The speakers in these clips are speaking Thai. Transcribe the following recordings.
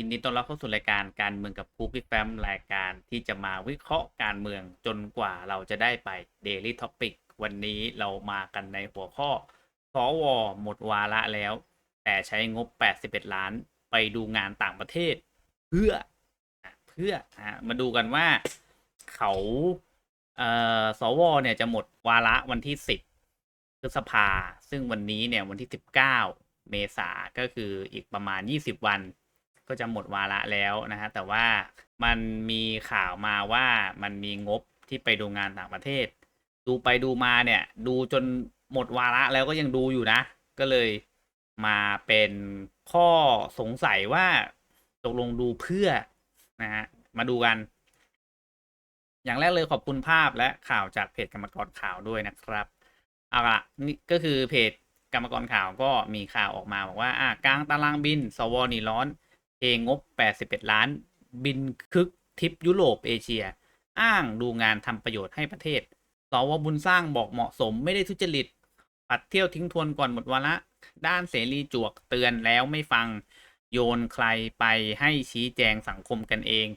ยินดีต้อนรับเข้าสู่รายการการเมืองกับครูพี่แฟมรายการที่จะมาวิเคราะห์การเมืองจนกว่าเราจะได้ไป Daily Topic วันนี้เรามากันในหัวข้อสวหมดวาระแล้ว แต่ใช้งบ 81 ล้านไปดูงานต่างประเทศ เพื่อเพื่ออะมาดูกันว่าเขาเอ่อสวเนี่ยจะหมดวาระวันที่ 10พฤษภาซึ่งวันนี้เนี่ยวันที่ 19 เมษาก็คืออีกประมาณ 20 วัน ก็จะหมดวาระแล้วนะฮะแต่ว่ามันมีข่าวมาว่ามันมีงบที่ไปดูงานต่างประเทศ ดูไปดูมาเนี่ยดูจนหมดวาระแล้วก็ยังดูอยู่นะ ก็เลยมาเป็นข้อสงสัยว่าตกลงดูเพื่อนะฮะมาดูกัน อย่างแรกเลยขอบคุณภาพและข่าวจากเพจกรรมกรข่าวด้วยนะครับเอาละนี่ก็คือเพจกรรมกรข่าวก็มีข่าวออกมาบอกว่าอะกลางตารางบิน สวนี่ร้อน เองงบ 81 ล้าน บินคึกทริปยุโรปเอเชีย อ้างดูงานทำประโยชน์ให้ประเทศสวบุญสร้างบอกเหมาะสมไม่ได้ทุจริต ปัดเที่ยวทิ้งทวนก่อนหมดวาระ ด้านเสรีจวกเตือนแล้วไม่ฟัง โยนใครไปให้ชี้แจงสังคมกันเอง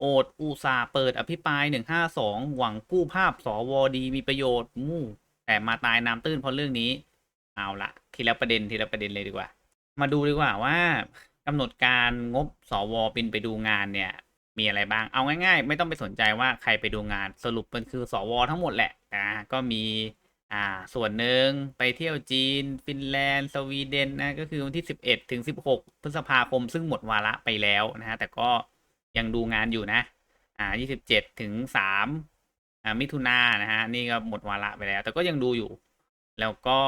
โอดอุตสาเปิดอภิปราย 152 หวังกู้ภาพสวดีมีประโยชน์มู่ แต่มาตายน้ำตื้นเพราะเรื่องนี้ เอาละทีละประเด็นทีละประเด็นเลยดีกว่า มาดูดีกว่าว่า กำหนดการงบสวบินไปดูงานเนี่ย มีอะไรบ้างเอาง่ายๆ ไม่ต้องไปสนใจว่าใครไปดูงานสรุปมันคือสวทั้งหมดแหละนะก็มีอ่าส่วนหนึ่งไปเที่ยวจีน ฟินแลนด์ สวีเดนนะก็คือวันที่ 11 ถึง 16 พฤษภาคม ซึ่งหมดวาระไปแล้วนะฮะแต่ก็ยังดูงานอยู่นะอ่า27 ถึง 3อ่ามิถุนายนนะฮะนี่ก็หมดวาระไปแล้ว แต่ก็ยังดูอยู่ แล้วก็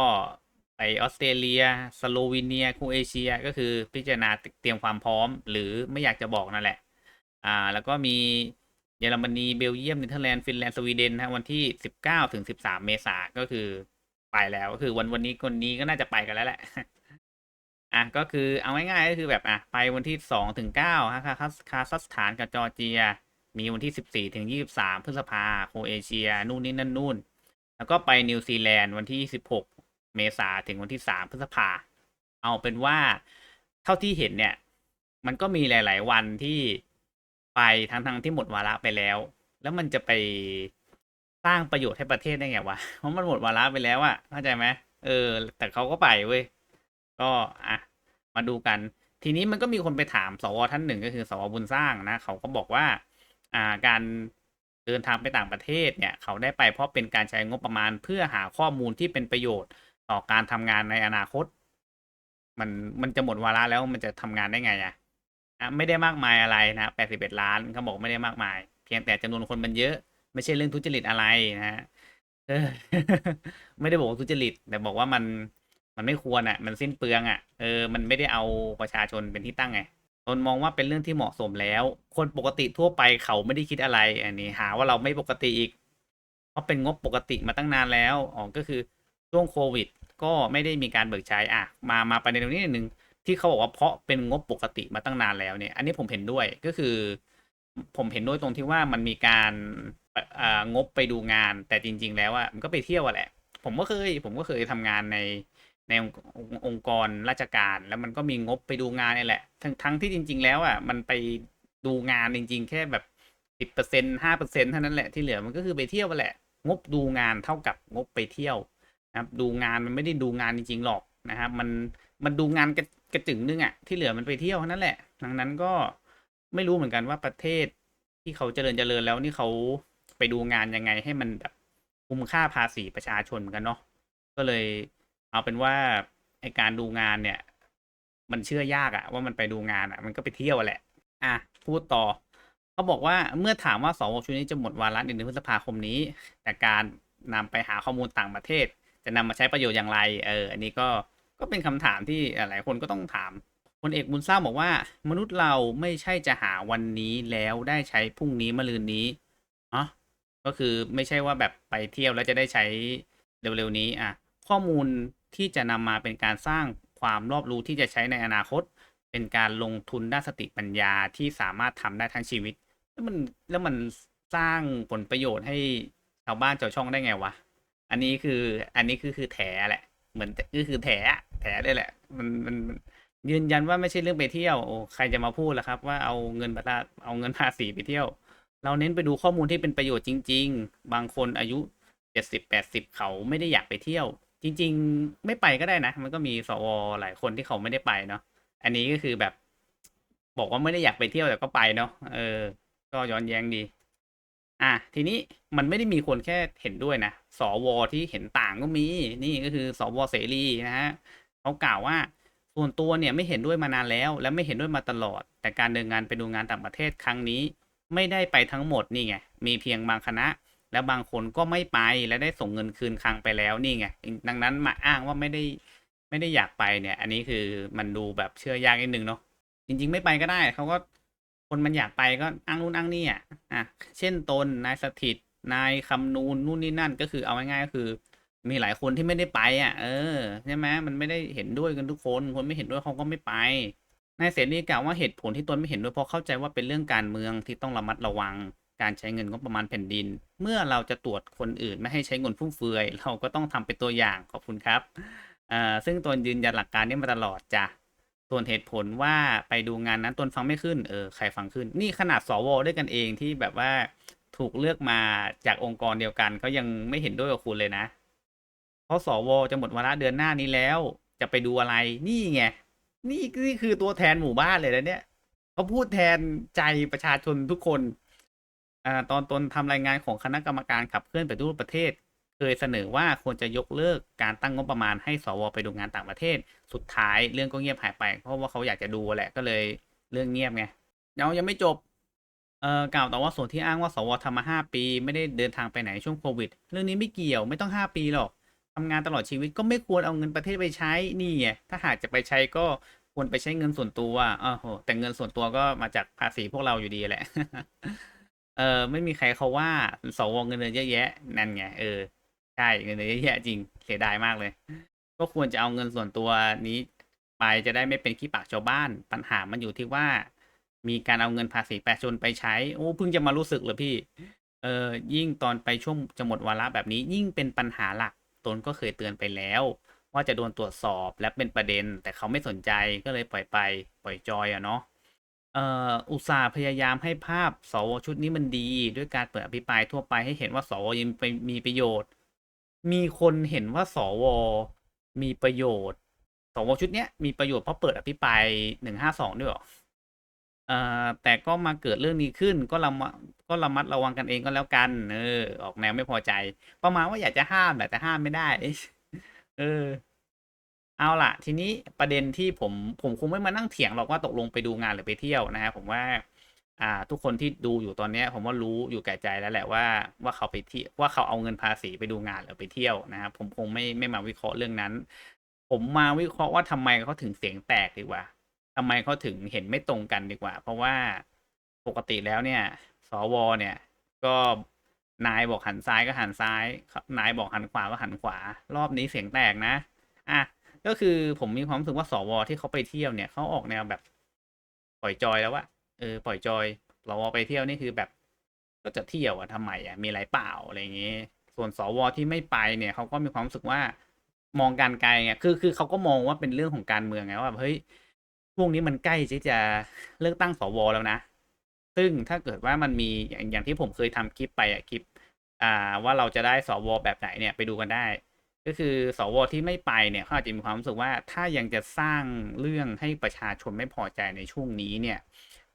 ไปออสเตรเลียสโลวีเนียโครเอเชียก็คือพิจารณาเตรียมความพร้อม หรือไม่อยากจะบอกนั่นแหละ อ่า แล้วก็มีเยอรมนีเบลเยียมเนเธอร์แลนด์ฟินแลนด์สวีเดนนะวันที่19ถึง13เมษาก็คือไปแล้วก็คือวันวันนี้คนนี้ก็น่าจะไปกันแล้วแหละอะก็คือเอาง่ายๆก็คือแบบอะไปวันที่2ถึง9ฮะคาซัสคาซัสถานกับจอร์เจีย มีวันที่14ถึง23พฤษภาโคเอเชีย นู่นนี่นั่นนู่น แล้วก็ไปนิวซีแลนด์วันที่26 เมษาถึงวันที่3พฤษภา เอาเป็นว่าเท่าที่เห็นเนี่ย มันก็มีหลาย ๆ วันที่ไปทั้งทั้งๆที่หมดวาระไปแล้ว แล้วมันจะไปสร้างประโยชน์ให้ประเทศได้ไงวะเพราะมันหมดวาระไปแล้วอะเข้าใจไหมเออ แต่เขาก็ไปเว้ยก็อะมาดูกัน ทีนี้มันก็มีคนไปถามสวท่านหนึ่งก็คือสวบุญสร้างนะเขาก็บอกว่า อ่าการเดินทางไปต่างประเทศเนี่ย เขาได้ไปเพราะเป็นการใช้งบประมาณเพื่อหาข้อมูลที่เป็นประโยชน์ ต่อการทำงานในอนาคต มันมันจะหมดวาระแล้วมันจะทำงานได้ไงอะ่ะไม่ได้มากมายอะไรนะ81ล้านเขาบอกไม่ได้มากมาย เพียงแต่จำนวนคนมันเยอะ ไม่ใช่เรื่องทุจริตอะไรนะฮะไม่ได้บอกว่าทุจริต แต่บอกว่ามันมันไม่ควรอะ มันสิ้นเปลืองอะเออมันไม่ได้เอาประชาชนเป็นที่ตั้งไงตนมองว่าเป็นเรื่องที่เหมาะสมแล้ว คนปกติทั่วไปเขาไม่ได้คิดอะไร อันนี้หาว่าเราไม่ปกติอีกเพราะเป็นงบปกติมาตั้งนานแล้วอ๋อก็คือช่วงโควิด ก็ไม่ได้มีการเบิกใช้อะมามาประเด็นตรงนี้นิดนึงที่เขาบอกว่าเพราะเป็นงบปกติมาตั้งนานแล้วเนี่ย อันนี้ผมเห็นด้วยก็คือ ผมเห็นด้วยตรงที่ว่ามันมีการอ่างบไปดูงาน แต่จริง ๆ แล้วอะมันก็ไปเที่ยวอะแหละ ผมก็เคย ผมก็เคยทำงานในในองค์องกรราชการ แล้วมันก็มีงบไปดูงานนี่แหละ ทั้งทั้งที่จริง ๆ แล้วอะมันไปดูงานจริง ๆ แค่แบบสิบเปอร์เซ็นห้าเปอร์เซ็นเท่านั้นแหละที่เหลือมันก็คือไปเที่ยวแหละ งบดูงานเท่ากับงบไปเที่ยว ครับ ดูงานมันไม่ได้ดูงานจริงๆหรอกนะครับ มันมันดูงานกระกระจึงนึงอะที่เหลือมันไปเที่ยวเท่านั้นแหละ ดังนั้นก็ไม่รู้เหมือนกันว่าประเทศที่เขาเจริญเจริญแล้วนี่เขาไปดูงานยังไงให้มันแบบคุ้มค่าภาษีประชาชนเหมือนกันเนาะก็เลยเอาเป็นว่าไอการดูงานเนี่ย มันเชื่อยากอะว่ามันไปดูงานอะมันก็ไปเที่ยวแหละ อะพูดต่อเขาบอกว่าเมื่อถามว่าสวชุดนี้จะหมดวาระในเดือนพฤษภาคมนี้ แต่การนำไปหาข้อมูลต่างประเทศ จะนำมาใช้ประโยชน์อย่างไร เออ อันนี้ก็ ก็เป็นคำถามที่หลายคนก็ต้องถามพลเอกบุญสร้างบอกว่า มนุษย์เราไม่ใช่จะหาวันนี้แล้วได้ใช้พรุ่งนี้มะรืนนี้อ๋อก็คือไม่ใช่ว่าแบบไปเที่ยวแล้วจะได้ใช้เร็วๆนี้ อะ ข้อมูลที่จะนำมาเป็นการสร้างความรอบรู้ที่จะใช้ในอนาคต เป็นการลงทุนด้านสติปัญญาที่สามารถทำได้ทั้งชีวิต แล้วมันแล้วมันสร้างผลประโยชน์ให้ชาวบ้านชาวช่องได้ไงวะ อันนี้คือ อันนี้คือคือแถแหละ เหมือนก็คือแถแถเลยแหละมันมันมันยืนยันว่าไม่ใช่เรื่องไปเที่ยวโอ้ใครจะมาพูดล่ะครับ ว่าเอาเงินภาษีเอาเงินภาษีไปเที่ยว เราเน้นไปดูข้อมูลที่เป็นประโยชน์จริง ๆ บางคนอายุเจ็ดสิบแปดสิบเขาไม่ได้อยากไปเที่ยว จริง ๆ ไม่ไปก็ได้นะ มันก็มีสวหลายคนที่เขาไม่ได้ไปเนาะอันนี้ก็คือแบบ บอกว่าไม่ได้อยากไปเที่ยวแต่ก็ไปเนาะเออ ก็ย้อนแย้งดี อะทีนี้มันไม่ได้มีคนแค่เห็นด้วยนะสวที่เห็นต่างก็มี นี่ก็คือสวเสรีนะฮะเขากล่าวว่าส่วนตัวเนี่ยไม่เห็นด้วยมานานแล้ว และไม่เห็นด้วยมาตลอด แต่การเดินงานไปดูงานต่างประเทศครั้งนี้ ไม่ได้ไปทั้งหมดนี่ไงมีเพียงบางคณะ และบางคนก็ไม่ไปและได้ส่งเงินคืนคลังไปแล้วนี่ไงดังนั้นมาอ้างว่าไม่ได้ไม่ได้อยากไปเนี่ย อันนี้คือมันดูแบบเชื่อยากนิดนึงเนาะจริง ๆ ไม่ไปก็ได้เขาก็ คนมันอยากไปก็อ้างนู่นอ้างนี่อะอะเช่นตนนายสถิตนายคำนูนนู่นนี่นั่นก็คือเอาง่ายๆก็คือ มีหลายคนที่ไม่ได้ไปอะ เออใช่ไหมมันไม่ได้เห็นด้วยกันทุกคน คนไม่เห็นด้วยเขาก็ไม่ไปนายเสรีกล่าวว่าเหตุผลที่ตนไม่เห็นด้วยเพราะเข้าใจว่าเป็นเรื่องการเมืองที่ต้องระมัดระวังการใช้เงินงบประมาณแผ่นดิน เมื่อเราจะตรวจคนอื่นไม่ให้ใช้เงินฟุ่มเฟือย เราก็ต้องทำเป็นตัวอย่างขอบคุณครับอ่อซึ่งตนยืนยันหลักการนี้มาตลอดจ้ะ ส่วนเหตุผลว่าไปดูงานนั้นตนฟังไม่ขึ้น เออ ใครฟังขึ้น นี่ขนาดสวด้วยกันเองที่แบบว่าถูกเลือกมาจากองค์กรเดียวกันก็ยังไม่เห็นด้วยกับคุณเลยนะ เพราะสวจะหมดวาระเดือนหน้านี้แล้ว จะไปดูอะไร นี่ไง นี่นี่คือตัวแทนหมู่บ้านเลยนะเนี่ยเขาพูดแทนใจประชาชนทุกคน อ่า ตอนตนทำรายงานของคณะกรรมการขับเคลื่อนไปทุกประเทศ เคยเสนอว่าควรจะยกเลิกการตั้งงบประมาณให้สวไปดูงานต่างประเทศ สุดท้ายเรื่องก็เงียบหายไป เพราะว่าเขาอยากจะดูแหละก็เลยเรื่องเงียบไงเรายังไม่จบเอ่อกล่าวต่อว่าส่วนที่อ้างว่าสวทำมาห้าปี ไม่ได้เดินทางไปไหนช่วงโควิด เรื่องนี้ไม่เกี่ยวไม่ต้องห้าปีหรอกทำงานตลอดชีวิตก็ไม่ควรเอาเงินประเทศไปใช้นี่ไงถ้าหากจะไปใช้ก็ควรไปใช้เงินส่วนตัวอ้าวโหแต่เงินส่วนตัวก็มาจากภาษีพวกเราอยู่ดีแหละเออไม่มีใครเขาว่าสวเงินเดือนเยอะแยะนั่นไงเออ ช่เงินเดือนเยอะแยะจริงเสียดายมากเลย ก็ควรจะเอาเงินส่วนตัวนี้ไปจะได้ไม่เป็นขี้ปากชาวบ้าน ปัญหามันอยู่ที่ว่า มีการเอาเงินภาษีประชาชนไปใช้ โอ้เพิ่งจะมารู้สึกเลยพี่ เออยิ่งตอนไปช่วงจะหมดวาระแบบนี้ ยิ่งเป็นปัญหาหลักตนก็เคยเตือนไปแล้ว ว่าจะโดนตรวจสอบและเป็นประเด็น แต่เขาไม่สนใจก็เลยปล่อยไป ปล่อยจอยอะเนาะเอ่ออุตสาห์พยายามให้ภาพสวชุดนี้มันดี ด้วยการเปิดอภิปรายทั่วไปให้เห็นว่าสวยังไปมีประโยชน์ มีคนเห็นว่าสวมีประโยชน์สวชุดเนี้ยมีประโยชน์เพราะเปิดอภิปรายหนึ่งห้าสองด้วยหรอเอ่อแต่ก็มาเกิดเรื่องนี้ขึ้นก็ระมัดก็ระมัดระวังกันเองก็แล้วกัน เออ ออกแนวไม่พอใจ ประมาณว่าอยากจะห้ามแหละแต่ห้ามไม่ได้ เออ เอาล่ะ ทีนี้ประเด็นที่ผมผมคงไม่มานั่งเถียงหรอกว่าตกลงไปดูงานหรือไปเที่ยวนะฮะผมว่า อ่า ทุกคนที่ดูอยู่ตอนนี้ผมว่ารู้อยู่แก่ใจแล้วแหละว่าว่าเขาไปเที่ยวว่าเขาเอาเงินภาษีไปดูงานหรือไปเที่ยวนะครับผมคงไม่ไม่มาวิเคราะห์เรื่องนั้น ผมมาวิเคราะห์ว่าทำไมเขาถึงเสียงแตกดีกว่าทำไมเขาถึงเห็นไม่ตรงกันดีกว่า เพราะว่าปกติแล้วเนี่ย สวเนี่ย ก็นายบอกหันซ้ายก็หันซ้ายครับนายบอกหันขวาก็หันขวา รอบนี้เสียงแตกนะ อะ ก็คือผมมีความรู้สึกว่าสวที่เขาไปเที่ยวเนี่ยเขาออกแนวแบบปล่อยจอยแล้วว่า เออปล่อยจอยสวไปเที่ยวนี่คือแบบ ก็จะเที่ยวอะทำไมอะมีอะไรเปล่าอะไรอย่างเงี้ยส่วนสวที่ไม่ไปเนี่ยเขาก็มีความรู้สึกว่ามองการไกลไงคือคือเขาก็มองว่าเป็นเรื่องของการเมืองไงว่าเฮ้ยพวกนี้มันใกล้ที่จะเลือกตั้งสวแล้วนะ ซึ่งถ้าเกิดว่ามันมีอย่างอย่างที่ผมเคยทำคลิปไปอะคลิป อ่าว่าเราจะได้สวแบบไหนเนี่ยไปดูกันได้ก็คือสวที่ไม่ไปเนี่ยเขาอาจจะมีความรู้สึกว่าถ้ายังจะสร้างเรื่องให้ประชาชนไม่พอใจในช่วงนี้เนี่ย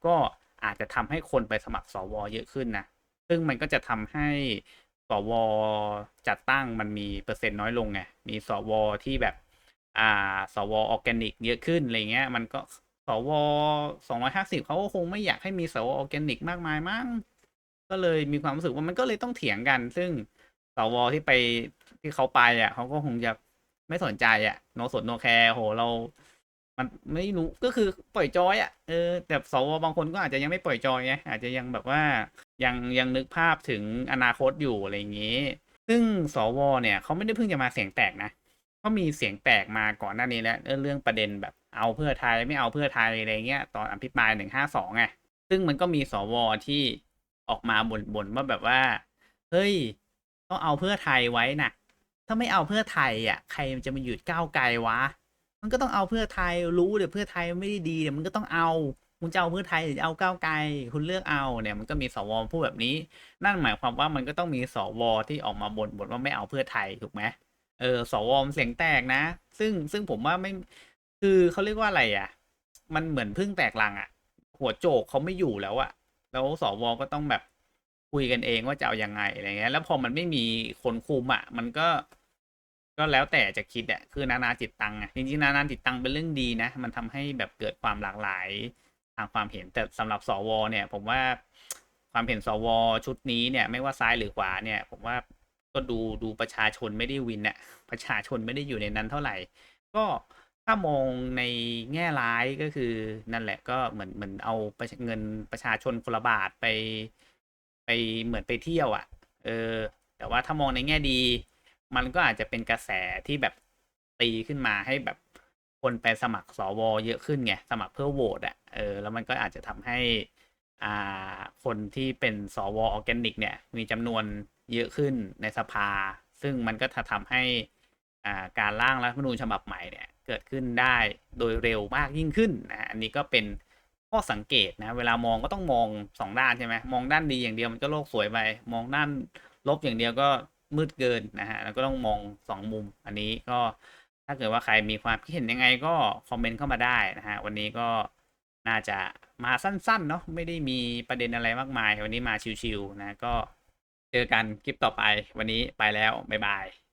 ก็อาจจะทำให้คนไปสมัครสวเยอะขึ้นนะ ซึ่งมันก็จะทำให้สวจัดตั้งมันมีเปอร์เซ็นต์น้อยลงไง มีสวที่แบบ อ่า สวออร์แกนิก เยอะขึ้นอะไรเงี้ย มันก็สวสองร้อยห้าสิบเขาก็คงไม่อยากให้มีสวออร์แกนิก มากมายมั้ง ก็เลยมีความรู้สึกว่ามันก็เลยต้องเถียงกัน ซึ่งสวที่ไปที่เขาไปอะเขาก็คงจะไม่สนใจอะ โนสนโนแคร์โหเรา มันไม่รู้ก็คือปล่อยจอยอะเออแต่สวบางคนก็อาจจะยังไม่ปล่อยจอยไงอาจจะยังแบบว่ายังยังนึกภาพถึงอนาคตอยู่อะไรอย่างนี้ ซึ่งสวเนี่ยเขาไม่ได้เพิ่งจะมาเสียงแตกนะเขามีเสียงแตกมาก่อนหน้านี้แล้วเรื่องประเด็นแบบเอาเพื่อไทยไม่เอาเพื่อไทยอะไรเงี้ยตอนอภิปรายหนึ่งห้าสองไงซึ่งมันก็มีสวที่ออกมาบ่นๆว่าแบบว่า เฮ้ย ต้องเอาเพื่อไทยไว้นะถ้าไม่เอาเพื่อไทยอะ ใครมันจะมาหยุดก้าวไกลวะ มันก็ต้องเอาเพื่อไทยรู้เดี๋ยวเพื่อไทยไม่ได้ดีเดี๋ยวมันก็ต้องเอาคุณจะเอาเพื่อไทยหรือจะเอาก้าวไกลคุณเลือกเอาเนี่ยมันก็มีสวพูดแบบนี้ นั่นหมายความว่ามันก็ต้องมีสวที่ออกมาบ่นบ่นว่าไม่เอาเพื่อไทยถูกไหมเออสวเสียงแตกนะ ซึ่งซึ่งผมว่าไม่คือเขาเรียกว่าอะไรอะ มันเหมือนพึ่งแตกลังอะ หัวโจกเขาไม่อยู่แล้วอะแล้วสวก็ต้องแบบคุยกันเองว่าจะเอาอยังไงอะไรเงี้ยแล้วพอมันไม่มีคนคุมอะมันก็ ก็แล้วแต่จะคิดอะคือนานาจิตตังอะจริงๆนานาจิตตังเป็นเรื่องดีนะ มันทำให้แบบเกิดความหลากหลายทางความเห็นแต่สำหรับสวเนี่ย ผมว่าความเห็นสวชุดนี้เนี่ย ไม่ว่าซ้ายหรือขวาเนี่ย ผมว่าก็ดูดูประชาชนไม่ได้วินอะประชาชนไม่ได้อยู่ในนั้นเท่าไหร่ ก็ถ้ามองในแง่ร้ายก็คือนั่นแหละก็เหมือนเหมือนเอาประชาเงินประชาชนคนละบาทไป ไปเหมือนไปเที่ยวอะ่ะ เออ แต่ว่าถ้ามองในแง่ดี มันก็อาจจะเป็นกระแสที่แบบตีขึ้นมาให้แบบคนไปสมัครสวเยอะขึ้นไงสมัครเพื่อโหวตอะ่ะเออแล้วมันก็อาจจะทำให้อ่าคนที่เป็นสวออร์แกนิก เนี่ย มีจำนวนเยอะขึ้นในสภา ซึ่งมันก็จะทำให้อ่าการร่างรัฐธรรมนูญฉบับใหม่เนี่ยเกิดขึ้นได้โดยเร็วมากยิ่งขึ้นนะอันนี้ก็เป็นข้อสังเกตนะเวลามองก็ต้องมองสองด้านใช่ไหมมองด้านดีอย่างเดียวมันก็โลกสวยไปมองด้านลบอย่างเดียวก็ มืดเกินนะฮะแล้วก็ต้องมองสองมุม อันนี้ก็ถ้าเกิดว่าใครมีความคิดเห็นยังไงก็คอมเมนต์เข้ามาได้นะฮะวันนี้ก็น่าจะมาสั้นๆเนาะไม่ได้มีประเด็นอะไรมากมาย วันนี้มาชิวๆนะก็เจอกันคลิปต่อไปวันนี้ไปแล้วบ๊ายบาย